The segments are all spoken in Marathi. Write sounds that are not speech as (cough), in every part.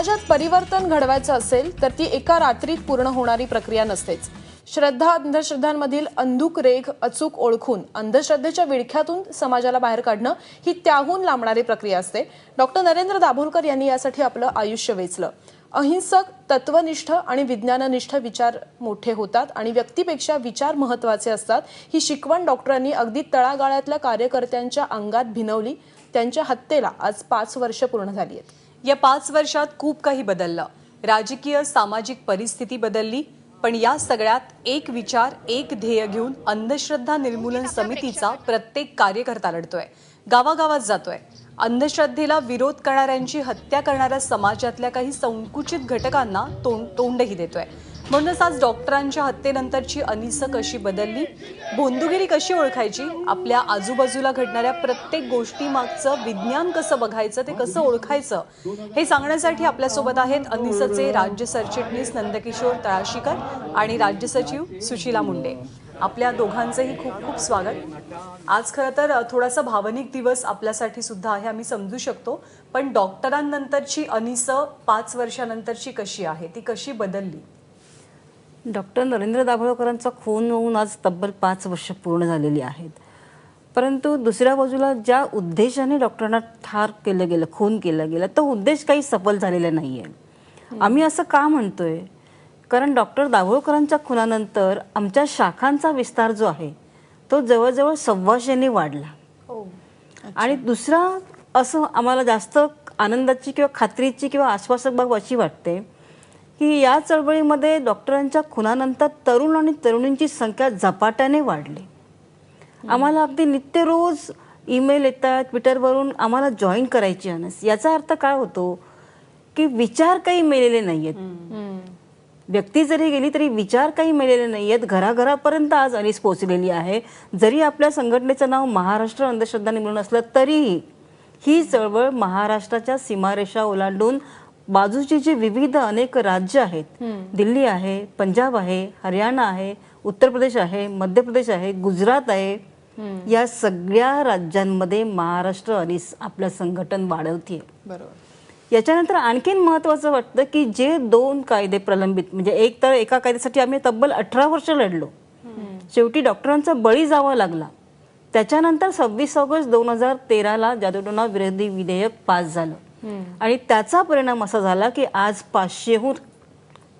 समाजात परिवर्तन घडवायचं असेल तर ती एका रात्रीत पूर्ण होणारी प्रक्रिया नसतेच. श्रद्धा अंधश्रद्धांमधील अंधुक रेघ अचूक ओळखून अंधश्रद्धेच्या विळख्यातून समाजाला बाहेर काढणं ही त्याहून लांबणारी प्रक्रिया असते. डॉक्टर नरेंद्र दाभोलकर यांनी यासाठी आपलं आयुष्य वेचलं. अहिंसक तत्वनिष्ठ आणि विज्ञाननिष्ठ विचार मोठे होतात आणि व्यक्तीपेक्षा विचार महत्त्वाचे असतात. ही शिकवण डॉक्टरांनी अगदी तळागाळातल्या कार्यकर्त्यांच्या अंगात भिनवली. त्यांच्या हत्येला आज पाच वर्ष पूर्ण झाली आहेत. या पाच वर्षात खूप काही बदललं. राजकीय सामाजिक परिस्थिती बदलली पण या सगळ्यात एक विचार एक ध्येय घेऊन अंधश्रद्धा निर्मूलन समितीचा प्रत्येक कार्यकर्ता लढतोय. गावागावात जातोय. अंधश्रद्धेला विरोध करणाऱ्यांची हत्या करणाऱ्या समाजातल्या काही संकुचित घटकांना तोंड तोंडही देतोय. म्हणूनच आज डॉक्टरांच्या हत्येनंतरची अनिस कशी बदलली? भोंदूगिरी कशी ओळखायची? आपल्या आजूबाजूला घडणाऱ्या प्रत्येक गोष्टीमागचं विज्ञान कसं बघायचं ते कसं ओळखायचं हे सांगण्यासाठी आपल्यासोबत आहेत अनिसचे राज्य सरचिटणीस नंदकिशोर तळाशीकर आणि राज्य सचिव सुशीला मुंडे. आपल्या दोघांचंही खूप खूप स्वागत. आज खरं तर थोडासा भावनिक दिवस आपल्यासाठी सुद्धा आहे आम्ही समजू शकतो पण डॉक्टरांनंतरची अनिस पाच वर्षानंतरची कशी आहे? ती कशी बदलली? डॉक्टर नरेंद्र दाभोळकरांचा खून होऊन आज तब्बल पाच वर्ष पूर्ण झालेली आहेत. परंतु दुसऱ्या बाजूला ज्या उद्देशाने डॉक्टरांना ठार केलं गेलं खून केलं गेलं तो उद्देश काही सफल झालेला नाही आहे आम्ही असं का म्हणतोय? कारण डॉक्टर दाभोळकरांच्या खुनानंतर आमच्या शाखांचा विस्तार जो आहे तो जवळजवळ सव्वाशेने वाढला. आणि दुसरा असं आम्हाला जास्त आनंदाची किंवा खात्रीची किंवा आश्वासक बाब अशी वाटते की या चळवळीमध्ये डॉक्टरांच्या खुनानंतर तरुण आणि तरुणींची संख्या झपाट्याने वाढली. आम्हाला अगदी नित्य रोज ईमेल येतात ट्विटरवरून आम्हाला जॉईन करायची अनस. याचा अर्थ काय होतो की विचार काही मेलेले नाही आहेत व्यक्ती जरी गेली तरी विचार काही मेलेले नाही आहेत घराघरापर्यंत आज अनिस पोहोचलेली आहे. जरी आपल्या संघटनेचं नाव महाराष्ट्र अंधश्रद्धा निर्मूलन असलं तरीही ही चळवळ महाराष्ट्राच्या सीमारेषा ओलांडून बाजूची जी विविध अनेक राज्य आहेत दिल्ली आहे पंजाब आहे हरियाणा आहे उत्तर प्रदेश आहे मध्य प्रदेश आहे गुजरात आहे या सगळ्या राज्यांमध्ये महाराष्ट्र अनिस आपलं संघटन वाढवतीये. बरोबर. याच्यानंतर आणखीन महत्वाचं वाटतं की जे दोन कायदे प्रलंबित म्हणजे एक तर एका कायद्यासाठी आम्ही तब्बल अठरा वर्ष लढलो. शेवटी डॉक्टरांचा बळी जावा लागला. त्याच्यानंतर सव्वीस ऑगस्ट दोन हजार तेराला जादूटोना विरोधी विधेयक पास झालं. आणि त्याचा परिणाम असा झाला की आज पाचशेहून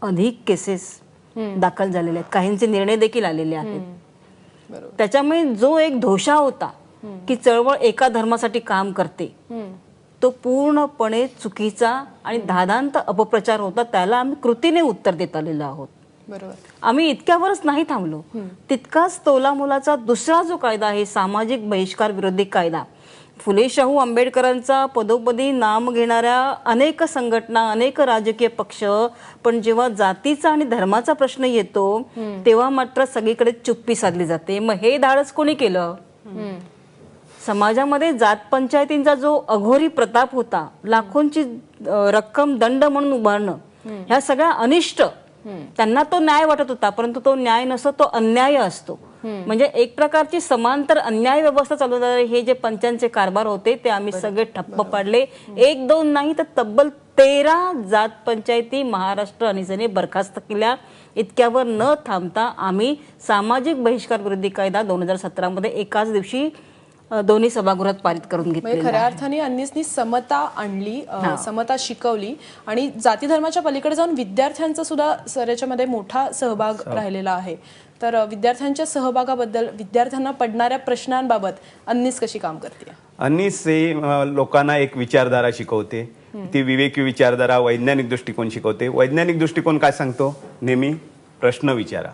अधिक केसेस दाखल झालेले आहेत. काहींचे निर्णय देखील आलेले आहेत. बरोबर. त्याच्यामुळे जो एक धोशा होता की चळवळ एका धर्मासाठी काम करते तो पूर्णपणे चुकीचा आणि धादांत अपप्रचार होता त्याला आम्ही कृतीने उत्तर देत आलेलो आहोत. बरोबर. आम्ही इतक्यावरच नाही थांबलो. तितकाच तोलामोलाचा दुसरा जो कायदा आहे सामाजिक बहिष्कार विरोधी कायदा फुले शाहू आंबेडकरांचा पदोपदी नाम घेणाऱ्या अनेक संघटना अनेक राजकीय पक्ष पण जेव्हा जातीचा आणि धर्माचा प्रश्न येतो तेव्हा मात्र सगळीकडे चुप्पी साधली जाते. मग हे धाडस कोणी केलं? समाजामध्ये जात पंचायतींचा जो अघोरी प्रताप होता लाखोंची रक्कम दंड म्हणून उभारणं ह्या सगळ्या अनिष्ट त्यांना तो न्याय वाटत होता परंतु तो न्याय नसतो तो अन्याय असतो. म्हणजे एक प्रकारची समांतर अन्याय व्यवस्था चालवणारे हे जे पंचांचे कारभार होते ते आम्ही सगळे ठप्प पाडले. एक दोन नाही तर तब्बल तेरा जात पंचायती महाराष्ट्र अनिसेने बरखास्त केल्या. इतक्यावर न थांबता आम्ही सामाजिक बहिष्कार विरोधी कायदा दोन हजार सतरामध्ये एकाच दिवशी दोन्ही सभागृहात पारित करून म्हणजे घेतले खऱ्या अर्थाने अन्नीसनी समता आणली समता शिकवली आणि जाती धर्माच्या पलीकडे जाऊन विद्यार्थ्यांचा सुद्धा सर याच्यामध्ये मोठा सहभाग राहिलेला आहे. तर विद्यार्थ्यांच्या सहभागाबद्दल विद्यार्थ्यांना पडणाऱ्या प्रश्नांबाबत अन्नीस कशी काम करते अनिस हे लोकांना एक विचारधारा शिकवते. ती विवेकी विचारधारा वैज्ञानिक दृष्टिकोन शिकवते. वैज्ञानिक दृष्टिकोन काय सांगतो? नेहमी प्रश्न विचारा.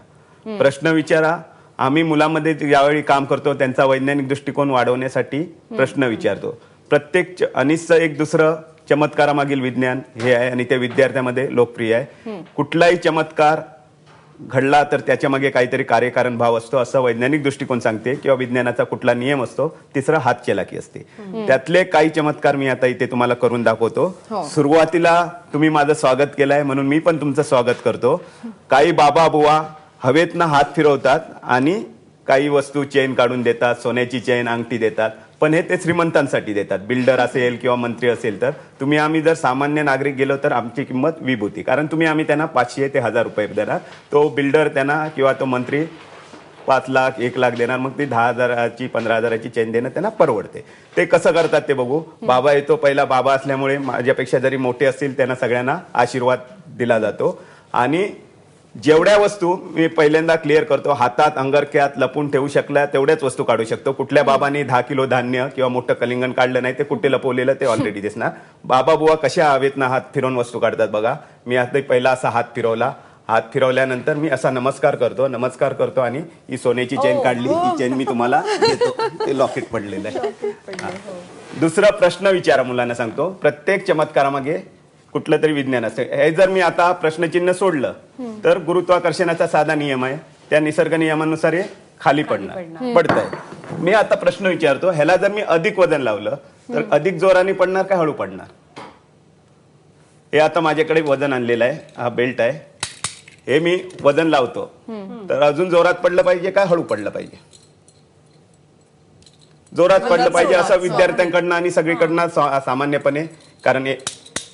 प्रश्न विचारा. आम्ही मुलांमध्ये ज्यावेळी काम करतो त्यांचा वैज्ञानिक दृष्टिकोन वाढवण्यासाठी प्रश्न विचारतो. प्रत्येक अनिसचं एक दुसरं चमत्कारामागील विज्ञान हे आहे आणि ते विद्यार्थ्यामध्ये लोकप्रिय आहे. कुठलाही चमत्कार घडला तर त्याच्यामागे काहीतरी कार्यकारण भाव असतो असं वैज्ञानिक दृष्टिकोन सांगते किंवा विज्ञानाचा कुठला नियम असतो तिसरा हात चलाकी असते. त्यातले काही चमत्कार मी आता इथे तुम्हाला करून दाखवतो. सुरुवातीला तुम्ही माझं स्वागत केलंय म्हणून मी पण तुमचं स्वागत करतो. काही बाबा बुवा हवेतनं हात फिरवतात आणि काही वस्तू चेन काढून देतात सोन्याची चेन अंगठी देतात. पण हे ते श्रीमंतांसाठी देतात. बिल्डर असेल किंवा मंत्री असेल तर. तुम्ही आम्ही जर सामान्य नागरिक गेलो तर आमची किंमत विभूती. कारण तुम्ही आम्ही त्यांना पाचशे ते हजार रुपये देणार. तो बिल्डर त्यांना किंवा तो मंत्री पाच लाख एक लाख देणार. मग ती दहा हजाराची पंधरा हजाराची चेन देणं त्यांना परवडते. ते कसं करतात ते बघू. बाबा येतो पहिला बाबा असल्यामुळे माझ्यापेक्षा जरी मोठे असतील त्यांना सगळ्यांना आशीर्वाद दिला जातो. आणि जेवढ्या वस्तू मी पहिल्यांदा क्लिअर करतो हातात अंगरक्यात लपून ठेवू शकल्या तेवढ्याच वस्तू काढू शकतो. कुठल्या बाबांनी दहा किलो धान्य किंवा मोठं कलिंगण काढलं नाही ते कुठे लपवलेलं ते ऑलरेडी दिसणार. बाबा बुवा कशा हवेतनं हात फिरवून वस्तू काढतात बघा. मी आता पहिला असा हात फिरवला. हात फिरवल्यानंतर मी असा नमस्कार करतो नमस्कार करतो आणि ही सोन्याची चेन काढली ही चेन मी तुम्हाला (laughs) देतो. ते लॉकेट पडलेलं आहे. हा. दुसरा प्रश्न विचारा मुलांना सांगतो. प्रत्येक चमत्कारामागे कुठलं तरी विज्ञान असतं. हे जर मी आता प्रश्नचिन्ह सोडलं तर गुरुत्वाकर्षणाचा साधा नियम आहे. त्या निसर्ग नियमानुसार हे खाली पडणार. पडत आहे मी आता प्रश्न विचारतो ह्याला जर मी अधिक वजन लावलं तर अधिक जोराने पडणार का हळू पडणार? हे आता माझ्याकडे वजन आणलेलं आहे. हा बेल्ट आहे. हे मी वजन लावतो. तर अजून जोरात पडलं पाहिजे का हळू पडलं पाहिजे? जोरात पडलं पाहिजे असं विद्यार्थ्यांकडनं आणि सगळीकडनं सामान्यपणे. कारण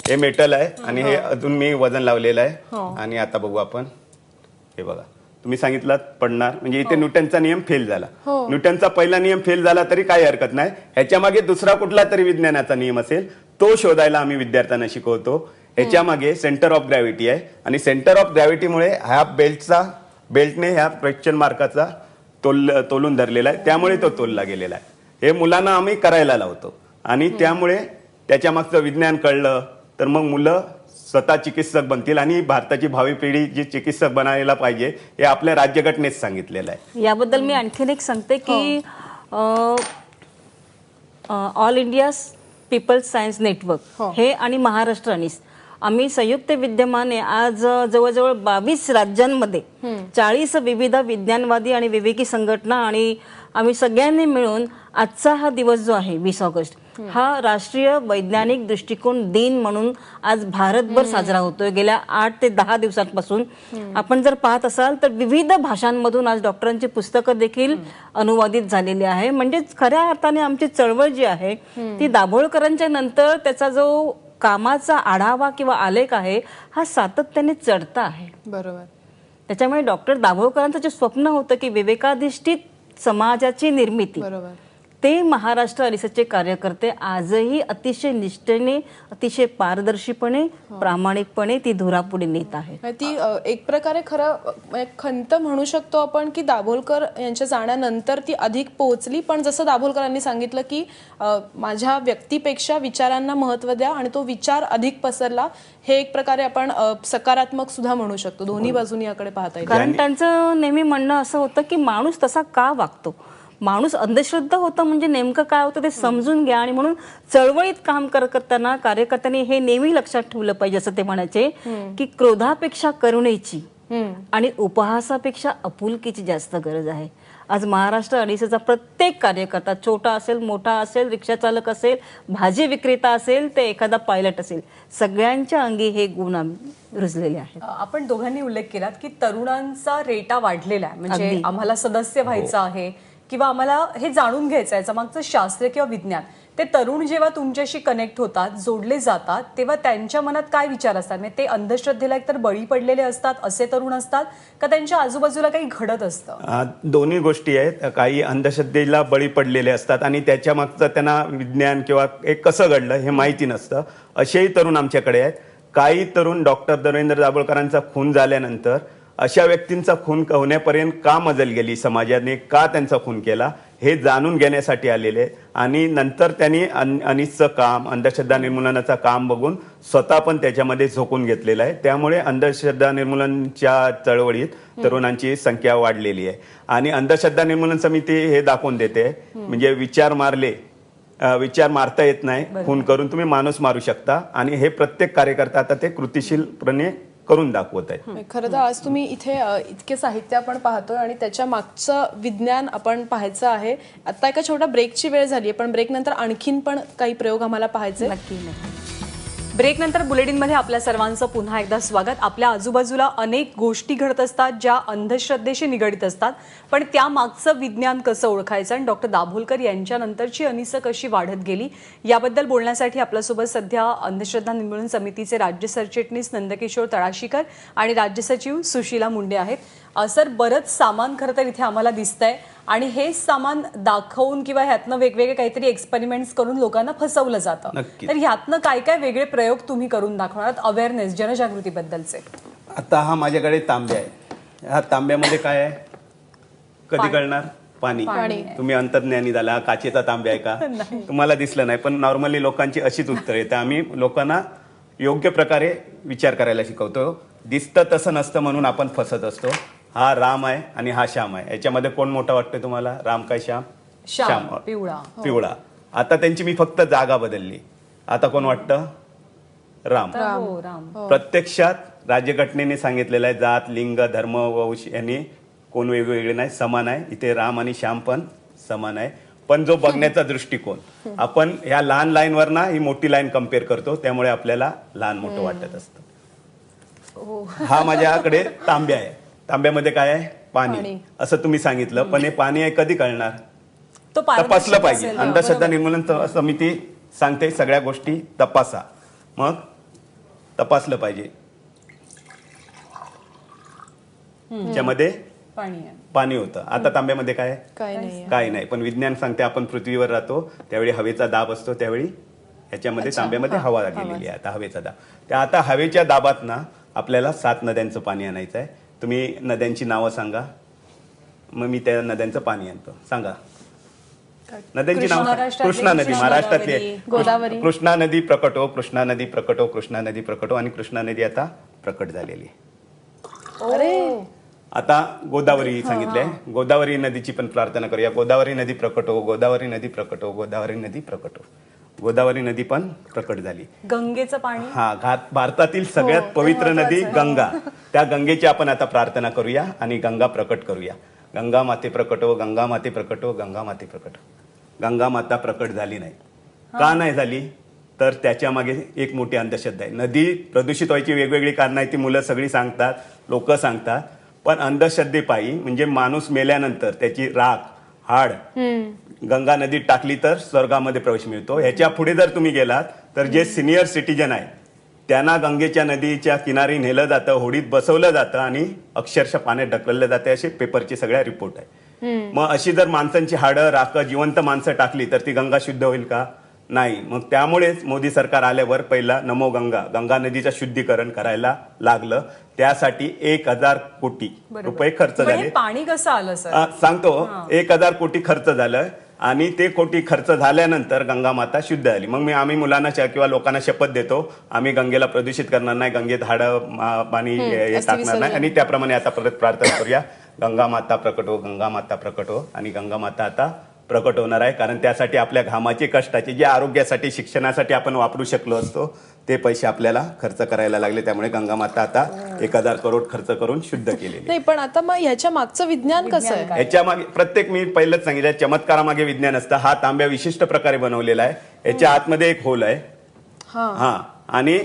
हे हे मेटल आहे आणि हे अजून मी वजन लावलेलं आहे. आणि आता बघू आपण. हे बघा. तुम्ही सांगितलं पडणार. म्हणजे इथे न्यूटनचा नियम फेल झाला. न्यूटनचा पहिला नियम फेल झाला तरी काही हरकत नाही. ह्याच्या मागे दुसरा कुठला तरी विज्ञानाचा नियम असेल तो शोधायला आम्ही विद्यार्थ्यांना शिकवतो. ह्याच्या मागे सेंटर ऑफ ग्रॅव्हिटी आहे. आणि सेंटर ऑफ ग्रॅव्हिटीमुळे ह्या बेल्टचा बेल्टने ह्या क्वेश्चन मार्काचा तोल तोलून धरलेला आहे. त्यामुळे तो तोलला गेलेला आहे. हे मुलांना आम्ही करायला लावतो. आणि त्यामुळे त्याच्या मागचं विज्ञान कळलं. तर मग मुलं स्वतः चिकित्सक बनतील आणि भारताची भावी पिढी जी चिकित्सक बनायला पाहिजे हे आपल्या राज्यघटनेत सांगितलेलं आहे. याबद्दल मी आणखीन एक सांगते की All India People's Science Network हे. आणि महाराष्ट्र अनिस आम्ही संयुक्त विद्यमाने आज जवळजवळ बावीस राज्यांमध्ये चाळीस विविध विज्ञानवादी आणि विवेकी संघटना आणि आम्ही सगळ्यांनी मिळून आजचा हा दिवस जो आहे वीस ऑगस्ट हा राष्ट्रीय वैज्ञानिक दृष्टिकोन दिन म्हणून आज भारतभर साजरा होतोय. गेल्या आठ ते दहा दिवसांपासून. आपण जर पाहत असाल तर विविध भाषांमधून आज डॉक्टरांची पुस्तकं देखील अनुवादित झालेली आहे. म्हणजेच खऱ्या अर्थाने आमची चळवळ जी आहे ती दाभोळकरांच्या नंतर त्याचा जो कामाचा आढावा किंवा आलेख आहे हा सातत्याने चढता आहे. बरोबर. त्याच्यामुळे डॉक्टर दाभोळकरांचं जे स्वप्न होतं की विवेकाधिष्ठित समाजाची निर्मिती बरोबर. ते महाराष्ट्र अलिसचे कार्यकर्ते आजही अतिशय निष्ठेने अतिशय पारदर्शीपणे प्रामाणिकपणे ती धुरापुढे नेत आहेत. म्हणजे ती एक प्रकारे खरं म्हणजे खंत म्हणू शकतो आपण की दाभोलकर यांच्या जाण्यानंतर ती अधिक पोहोचली पण जसं दाभोलकरांनी सांगितलं की माझ्या व्यक्तीपेक्षा विचारांना महत्त्व द्या आणि तो विचार अधिक पसरला हे एक प्रकारे आपण सकारात्मक सुद्धा म्हणू शकतो. दोन्ही बाजूनी याकडे पाहता येईल. कारण त्यांचं नेहमी म्हणणं असं होतं की माणूस तसा का वागतो? माणूस अंधश्रद्धा होता म्हणजे नेमकं काय होतं ते समजून घ्या आणि म्हणून चळवळीत काम कर करताना कार्यकर्त्यांनी हे नेहमी लक्षात ठेवलं पाहिजे असं ते म्हणायचे की क्रोधापेक्षा करुणेची आणि उपहासापेक्षा अपुलकीची जास्त गरज आहे. आज महाराष्ट्र अडीचचा प्रत्येक कार्यकर्ता छोटा असेल मोठा असेल रिक्षा चालक असेल भाजी विक्रेता असेल ते एखादा पायलट असेल सगळ्यांच्या अंगी हे गुण रुजलेले आहेत. आपण दोघांनी उल्लेख केलात की तरुणांचा रेटा वाढलेला आहे. म्हणजे आम्हाला सदस्य व्हायचं आहे किंवा आम्हाला हे जाणून घ्यायचं आहे मागचं शास्त्र किंवा विज्ञान. ते तरुण जेव्हा तुमच्याशी कनेक्ट होतात जोडले जातात तेव्हा त्यांच्या मनात काय विचार असतात? म्हणजे ते अंधश्रद्धेला एकतर बळी पडलेले असतात असे तरुण असतात का त्यांच्या आजूबाजूला काही घडत असतं? दोन्ही गोष्टी आहेत. काही अंधश्रद्धेला बळी पडलेले असतात आणि त्याच्या मागचं त्यांना विज्ञान किंवा एक कसं घडलं हे माहिती नसतं. असेही तरुण आमच्याकडे आहेत. काही तरुण डॉक्टर धर्मेंद्र दाभोळकरांचा खून झाल्यानंतर अशा व्यक्तींचा खून होण्यापर्यंत का मजल गेली? समाजाने का त्यांचा खून केला? हे जाणून घेण्यासाठी आलेले. आणि नंतर त्यांनी अन अनिसचं काम अंधश्रद्धा निर्मूलनाचं काम बघून स्वतः पण त्याच्यामध्ये झोकून घेतलेलं आहे. त्यामुळे अंधश्रद्धा निर्मूलनच्या चळवळीत तरुणांची संख्या वाढलेली आहे. आणि अंधश्रद्धा निर्मूलन समिती हे दाखवून देते. म्हणजे विचार मारले. विचार मारता येत नाही. खून करून तुम्ही माणूस मारू शकता. आणि हे प्रत्येक कार्यकर्ता आता ते कृतिशीलपणे करून दाखवत आहेत. खरं तर आज तुम्ही इथे इतके साहित्य आपण पाहतोय आणि त्याच्या मागचं विज्ञान आपण पाहायचं आहे. आता एका छोट्या ब्रेकची वेळ झाली आहे पण ब्रेक नंतर आणखीन पण काही प्रयोग आम्हाला पाहायचे नक्की नक्की. ब्रेकनंतर बुलेटिनमध्ये आपल्या सर्वांचं पुन्हा एकदा स्वागत. आपल्या आजूबाजूला अनेक गोष्टी घडत असतात ज्या अंधश्रद्धेशी निगडित असतात. पण त्यामागचं विज्ञान कसं ओळखायचं आणि डॉक्टर दाभोलकर यांच्यानंतरची अनिसं कशी वाढत गेली याबद्दल बोलण्यासाठी आपल्यासोबत सध्या अंधश्रद्धा निर्मूलन समितीचे राज्य सरचिटणीस नंदकिशोर तळाशीकर आणि राज्य सचिव सुशीला मुंडे आहेत. सर बरंच सामान खरं तर इथे आम्हाला दिसतंय. आणि हेच सामान दाखवून किंवा ह्यातनं वेगवेगळे काहीतरी एक्सपेरिमेंट्स करून लोकांना फसवलं जातं. तर ह्यातनं काय काय वेगळे प्रयोग तुम्ही करून दाखवणार अवेअरनेस जनजागृतीबद्दलचे? आता हा माझ्याकडे तांब्या आहे. ह्या तांब्यामध्ये काय आहे? कधी कळणार पाणी. तुम्ही अंतर्ज्ञानी झाला काचेचा तांब्या आहे का? (laughs) तुम्हाला दिसलं नाही पण नॉर्मली लोकांची अशीच उत्तर येतं. आम्ही लोकांना योग्य प्रकारे विचार करायला शिकवतो. दिसतं तसं नसतं म्हणून आपण फसत असतो. हा राम आहे आणि हा श्याम आहे. याच्यामध्ये कोण मोठा वाटतोय तुम्हाला? राम काय श्याम? श्याम, पिवळा. पिवळा. आता त्यांची मी फक्त जागा बदलली. आता कोण वाटतं? राम. हो राम. प्रत्यक्षात राज्यघटनेने सांगितलेलं आहे जात लिंग धर्म वंश यांनी कोण वेगवेगळे नाही समान आहे. इथे राम आणि श्याम पण समान आहे. पण जो बघण्याचा दृष्टिकोन आपण ह्या लहान लाईनवर ना ही मोठी लाईन कंपेअर करतो त्यामुळे आपल्याला लहान मोठं वाटत असतं. हा माझ्याकडे तांब्या आहे. तांब्यामध्ये काय आहे? पाणी. असं तुम्ही सांगितलं पण हे पाणी आहे कधी कळणार? तपासलं पाहिजे. अंधश्रद्धा निर्मूलन समिती सांगते सगळ्या गोष्टी तपासा. मग तपासलं पाहिजे. त्याच्यामध्ये पाणी होतं. आता तांब्यामध्ये काय आहे? काय नाही काय नाही. पण विज्ञान सांगते आपण पृथ्वीवर राहतो त्यावेळी हवेचा दाब असतो त्यावेळी ह्याच्यामध्ये तांब्यामध्ये हवा गेलेली आहे आता हवेचा दाब. त्या आता हवेच्या दाबात ना आपल्याला सात नद्यांचं पाणी आणायचं आहे. तुम्ही नद्यांची नावं सांगा. मग मी त्या नद्यांचं पाणी आणतो. सांगा. नद्यांची नाव कृष्णा नदी महाराष्ट्रातली आहे. गोदावरी. कृष्णा नदी प्रकट हो कृष्णा नदी प्रकट हो कृष्णा नदी प्रकट हो आणि कृष्णा नदी आता प्रकट झालेली आता गोदावरी सांगितलंय. गोदावरी नदीची पण प्रार्थना करूया. गोदावरी नदी प्रकट हो गोदावरी नदी प्रकट हो गोदावरी नदी प्रकट हो. गोदावरी नदी पण प्रकट झाली. गंगेचं पाणी? हा घात भारतातील सगळ्यात पवित्र नदी गंगा. त्या गंगेची आपण आता प्रार्थना करूया आणि गंगा प्रकट करूया. गंगा माते प्रकट हो गंगा माते प्रकट हो गंगा माते प्रकट. हो. गंगा माता प्रकट झाली नाही. का नाही झाली? तर त्याच्यामागे एक मोठी अंधश्रद्धा आहे. नदी प्रदूषित व्हायची वेगवेगळी कारणं आहेत ती मुलं सगळी सांगतात लोक सांगतात. पण अंधश्रद्धेपायी म्हणजे माणूस मेल्यानंतर त्याची राख हाड गंगा नदीत टाकली तर स्वर्गामध्ये प्रवेश मिळतो. ह्याच्या पुढे जर तुम्ही गेलात तर जे सिनियर सिटीजन आहे त्यांना गंगेच्या नदीच्या किनारी नेलं जातं होडीत बसवलं जातं आणि अक्षरशः पाण्यात ढकललं जाते असे पेपरचे सगळ्या रिपोर्ट आहे मग अशी जर माणसांची हाडं राख जिवंत माणसं टाकली तर ती गंगा शुद्ध होईल का? नाही. मग त्यामुळेच मोदी सरकार आल्यावर पहिला नमो गंगा गंगा नदीचं शुद्धीकरण करायला लागलं. त्यासाठी एक हजार कोटी रुपये खर्च झाले. पाणी कसं आलं सांगतो. एक हजार कोटी खर्च झालं. आणि ते कोटी खर्च झाल्यानंतर गंगा माता शुद्ध झाली. मग मी आम्ही मुलांना किंवा लोकांना शपथ देतो. आम्ही गंगेला प्रदूषित करणार नाही गंगेत हाडं पाणी टाकणार नाही. आणि त्याप्रमाणे आता परत प्रार्थना करूया. गंगा माता प्रकट हो गंगा माता प्रकट हो. आणि गंगा माता आता प्रकट होणार आहे. कारण त्यासाठी आपल्या घामाचे कष्टाचे जे आरोग्यासाठी शिक्षणासाठी आपण वापरू शकलो असतो ते पैसे आपल्याला खर्च करायला लागले. त्यामुळे गंगा माता आता एक हजार करोड खर्च करून शुद्ध केलेली नाही पण आता मग ह्याच्या मागचं विज्ञान कसं आहे? याच्या मागे प्रत्येक मी पहिलंच सांगितलं चमत्कारामागे विज्ञान असतं. हा तांब्या विशिष्ट प्रकारे बनवलेला आहे. याच्या आतमध्ये एक होल आहे. हा. हा. आणि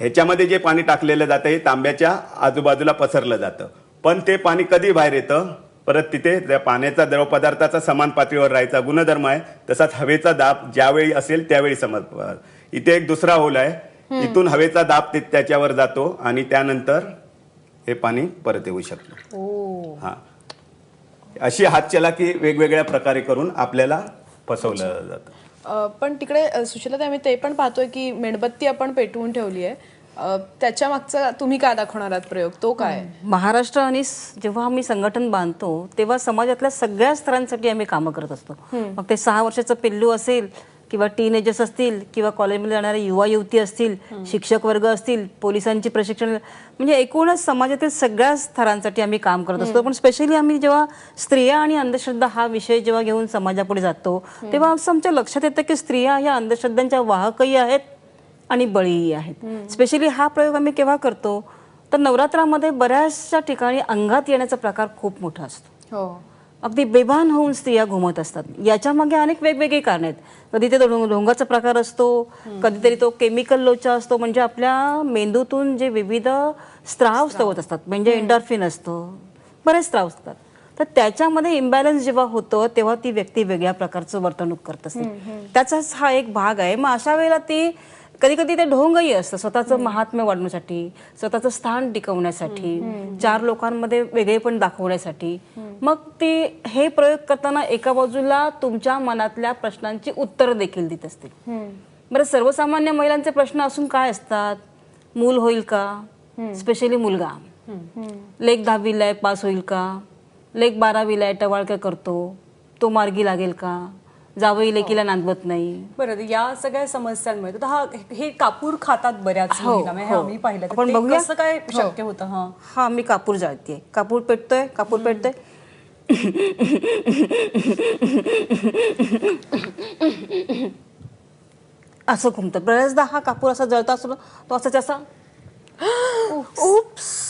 ह्याच्यामध्ये जे पाणी टाकलेलं जातं हे तांब्याच्या आजूबाजूला पसरलं जातं. पण ते पाणी कधी बाहेर येतं? परत तिथे त्या पाण्याचा द्रव पदार्थाचा समान पातळीवर राहायचा गुणधर्म आहे तसाच हवेचा दाब ज्यावेळी असेल त्यावेळी समज इथे एक दुसरा होल आहे. इथून हवेचा दाब ते त्याच्यावर जातो आणि त्यानंतर हे पाणी परत येऊ शकतं. हा. अशी हातचलाकी वेगवेगळ्या प्रकारे करून आपल्याला फसवलं जातं. पण तिकडे सुशीला आम्ही ते पण पाहतोय की मेणबत्ती आपण पेटवून ठेवली आहे. त्याच्या मागचा तुम्ही काय दाखवणार आहात प्रयोग? तो काय? महाराष्ट्र आणि जेव्हा आम्ही संघटन बांधतो तेव्हा समाजातल्या सगळ्या स्तरांसाठी आम्ही कामं करत असतो. मग ते सहा वर्षाचं पिल्लू असेल किंवा टीनेजर्स असतील किंवा कॉलेजमध्ये जाणारे युवा युवती असतील शिक्षक वर्ग असतील पोलिसांची प्रशिक्षण म्हणजे एकूणच समाजातील सगळ्या स्तरांसाठी आम्ही काम करत असतो. पण स्पेशली आम्ही जेव्हा स्त्रिया आणि अंधश्रद्धा हा विषय जेव्हा घेऊन समाजापुढे जातो तेव्हा असं आमच्या लक्षात येतं की स्त्रिया ह्या अंधश्रद्धांच्या वाहकही आहेत. आणि बळीही आहेत. स्पेशली हा प्रयोग आम्ही केव्हा करतो? तर नवरात्रामध्ये बऱ्याचशा ठिकाणी अंगात येण्याचा प्रकार खूप मोठा असतो. हो. अगदी बेभान होऊन स्त्रिया घुमत असतात. याच्या मागे अनेक वेगवेगळी कारण आहेत. कधी ते ढोंग- ढोंगाचा प्रकार असतो कधीतरी तो केमिकल लोचा असतो म्हणजे आपल्या मेंदूतून जे विविध स्त्राव स्तवत असतात म्हणजे एंडॉर्फिन असतं बरेच स्त्राव असतात. तर त्याच्यामध्ये इम्बॅलन्स जेव्हा होतं तेव्हा ती व्यक्ती वेगळ्या प्रकारचं वर्तणूक करत असते. त्याचाच हा एक भाग आहे. मग अशा वेळेला ती कधी कधी ते ढोंगही असतं. स्वतःचं महात्म्य वाढवण्यासाठी स्वतःचं स्थान टिकवण्यासाठी चार लोकांमध्ये वेगळेपण दाखवण्यासाठी. मग ती हे प्रयोग करताना एका बाजूला तुमच्या मनातल्या प्रश्नांची उत्तर देखील देत असते बरं सर्वसामान्य महिलांचे प्रश्न असून काय असतात? मूल होईल का? स्पेशली मुलगा. लेख दहावीला पास होईल का? लेख बारावीला आहे टवाळ काय करतो. तो मार्गी लागेल का? जावई लेकीला नांदवत नाही. बरं या सगळ्या समस्यांमुळे तर हा हे कापूर खातात बऱ्याच हो, महिला म्हणजे हे. हो. आम्ही पाहिलं. तर आपण ते बघूया? कसं काय शक्य होतं? हा. हा मी कापूर जाळतीये. कापूर पेटतोय कापूर पेटतोय. असं घुमतं. बऱ्याचदा हा कापूर असा जळता असतो ना, तो असाच (gasps)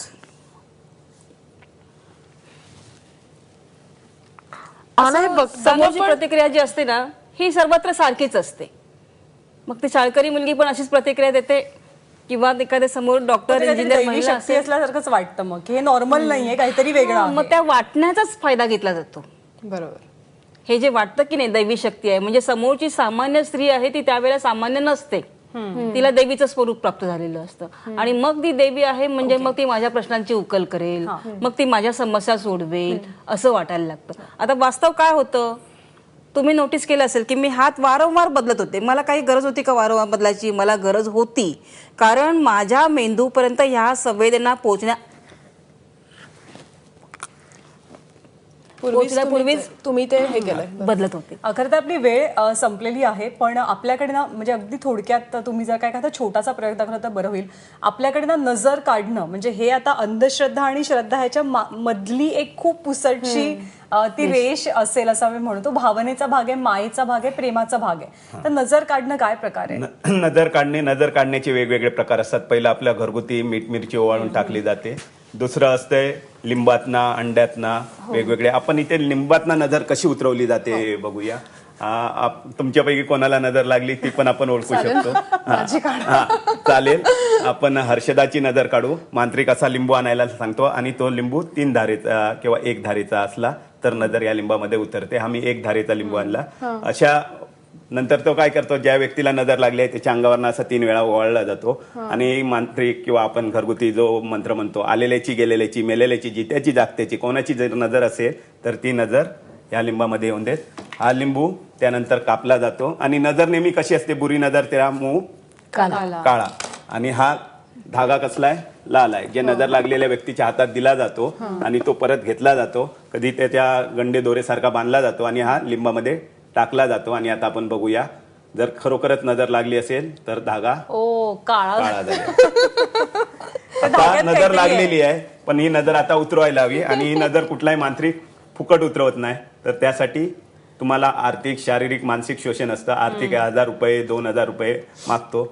असा समोरची प्रतिक्रिया जी असते ना ही सर्वत्र सारखीच असते. मग ती शाळकरी मुलगी पण अशीच प्रतिक्रिया देते किंवा एखाद्या समोर डॉक्टर इंजिनियर शक्ती असेल. असल्यासारखंच वाटतं मग. हे नॉर्मल नाहीये काहीतरी वेगळं आहे. मग त्या वाटण्याचाच फायदा घेतला जातो. बरोबर. हे जे वाटतं की नाही दैवी शक्ती आहे म्हणजे समोरची सामान्य स्त्री आहे ती त्यावेळेला सामान्य नसते. तिला देवीचं स्वरूप प्राप्त झालेलं असतं. आणि मग ती देवी आहे म्हणजे मग ती माझ्या प्रश्नांची उकल करेल मग ती माझ्या समस्या सोडवेल असं वाटायला लागतं. आता वास्तव काय होतं? तुम्ही नोटीस केलं असेल की मी हात वारंवार बदलत होते. मला काही गरज होती का वारंवार बदलायची? मला गरज होती. कारण माझ्या मेंदूपर्यंत ह्या संवेदना पोहोचण्या पूर्वीच तुम्ही पोहोचण्यापूर्वीच ते- तुम्ही ते हे केलंय. बदलत होते. खरं तर आपली वेळ संपलेली आहे पण आपल्याकडे ना म्हणजे अगदी थोडक्यात तुम्ही जर काय एखादा छोटासा प्रयोग दाखवला तर बरं होईल. आपल्याकडे ना नजर काढणं म्हणजे हे आता अंधश्रद्धा आणि श्रद्धा ह्याच्या मधली एक खूप पुसटशी ती रेष असेल असं मी म्हणतो. भावनेचा भाग आहे मायेचा भाग आहे प्रेमाचा भाग आहे. तर नजर काढणं काय प्रकार आहे? न- (clears throat) नजर काढणे नजर काढण्याचे वेगवेगळे प्रकार असतात. पहिलं आपल्या घरगुती मीठ मिरची ओवाळून टाकली जाते. दुसरं असतंय लिंबातना अंड्यातना वेगवेगळे. आपण इथे लिंबातना नजर कशी उतरवली जाते बघूया. आ, आप- तुमच्यापैकी कोणाला नजर लागली ती पण आपण ओळखू शकतो. (laughs) हा. हा, चालेल. आपण हर्षदाची नजर काढू. मांत्रिक असा लिंबू आणायला सांगतो आणि तो लिंबू तीन धारेचा किंवा एक धारेचा असला तर नजर या लिंबामध्ये उतरते. आम्ही एक धारेचा लिंबू आणला. अशा नंतर तो काय करतो ज्या व्यक्तीला नजर लागली आहे त्याच्या अंगावरनं असा तीन वेळा ओवाळला जातो. आणि मांत्रिक किंवा आपण घरगुती जो मंत्र म्हणतो आलेल्याची गेलेल्याची मेलेल्याची जित्याची जागत्याची कोणाची जर नजर असेल तर ती नजर या लिंबामध्ये येऊन देत. हा लिंबू त्यानंतर कापला जातो. आणि नजर नेहमी कशी असते? बुरी नजर त्या मूळ काळा. आणि हा धागा कसला आहे? लाल आहे. जे नजर लागलेल्या व्यक्तीच्या हातात दिला जातो आणि तो परत घेतला जातो. कधी त्याच्या गंडे दोरेसारखा बांधला जातो आणि हा लिंबामध्ये टाकला जातो आणि आता आपण बघूया. जर खरोखरच नजर लागली असेल तर धागा ओ काळा काळा झाला. (laughs) आता नजर लागलेली आहे पण ही नजर आता उतरवायला हवी आणि ही नजर कुठलाही मांत्रिक फुकट उतरवत नाही. तर त्यासाठी तुम्हाला आर्थिक शारीरिक मानसिक शोषण असतं. आर्थिक हजार रुपये दोन हजार रुपये मागतो.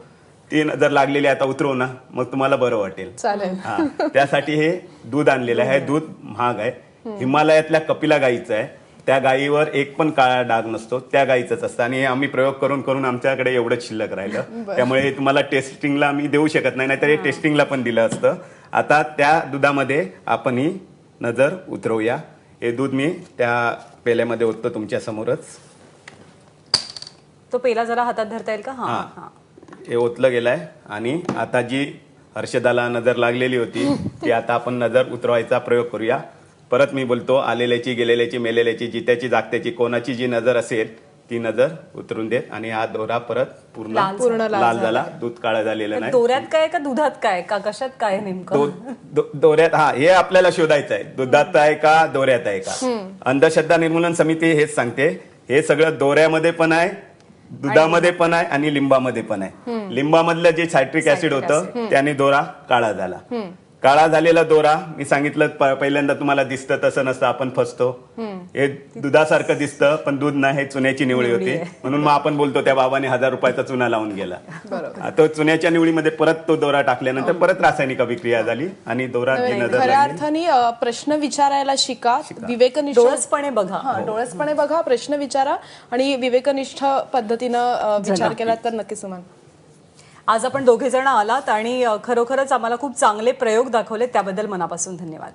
ती नजर लागलेली आता उतरव ना. मग तुम्हाला बरं वाटेल. चालेल. हा त्यासाठी हे दूध आणलेलं आहे. दूध महाग आहे. हिमालयातल्या कपिला गाईचं आहे. त्या गायीवर एक पण काळा डाग नसतो त्या गायीचंच असतं. आणि आम्ही प्रयोग करून करून आमच्याकडे एवढंच शिल्लक राहिलं. (laughs) त्यामुळे तुम्हाला टेस्टिंगला आम्ही देऊ शकत नाही नाहीतर हे टेस्टिंगला पण दिलं असतं. आता त्या दुधामध्ये आपण ही नजर उतरवूया. हे दूध मी त्या पेल्यामध्ये ओततो तुमच्या समोरच. तो पेला जरा हातात धरता येईल का? हा. हे ओतलं गेलंय. आणि आता जी हर्षदाला नजर लागलेली होती (laughs) ती आता आपण नजर उतरवायचा प्रयोग करूया. परत मी बोलतो आलेल्याची गेलेल्याची मेलेल्याची जित्याची जागत्याची कोणाची जी नजर असेल ती नजर उतरून देत आणि हा दोरा परत पूर्ण लाल पूर्ण लाल लाल झाला. दूध काळं झालेलं नाही. दोऱ्यात काय का दुधात काय? का कशात काय नेमकं? दो- दो- दोऱ्यात हा हे आपल्याला शोधायचं आहे दुधात आहे का दोऱ्यात आहे का? अंधश्रद्धा निर्मूलन समिती हेच सांगते. हे सगळं दोऱ्यामध्ये पण आहे दुधामध्ये पण आहे आणि लिंबामध्ये पण आहे. लिंबामधलं जे सायट्रिक ऍसिड होतं त्याने दोरा काळा झाला. काळा झालेला दोरा मी सांगितलं पहिल्यांदा तुम्हाला दिसतं तसं नसतं आपण फसतो. हे दुधासारखं दिसतं पण दूध नाही हे चुन्याची निवळी होती. म्हणून मग आपण बोलतो त्या बाबाने हजार रुपयाचा चुना लावून गेला. तो चुन्याच्या निवळीमध्ये परत तो दोरा टाकल्यानंतर परत रासायनिक अभिक्रिया झाली आणि दोरा खऱ्या अर्थाने प्रश्न विचारायला शिका. विवेकनिष्ठ डोळसपणे बघा. हा डोळसपणे बघा प्रश्न विचारा आणि विवेकनिष्ठ पद्धतीनं विचार केला तर नक्कीच सुमान. आज आपण दोघे जण आलात आणि खरोखरच आम्हाला खूप चांगले प्रयोग दाखवले त्याबद्दल मनापासून धन्यवाद.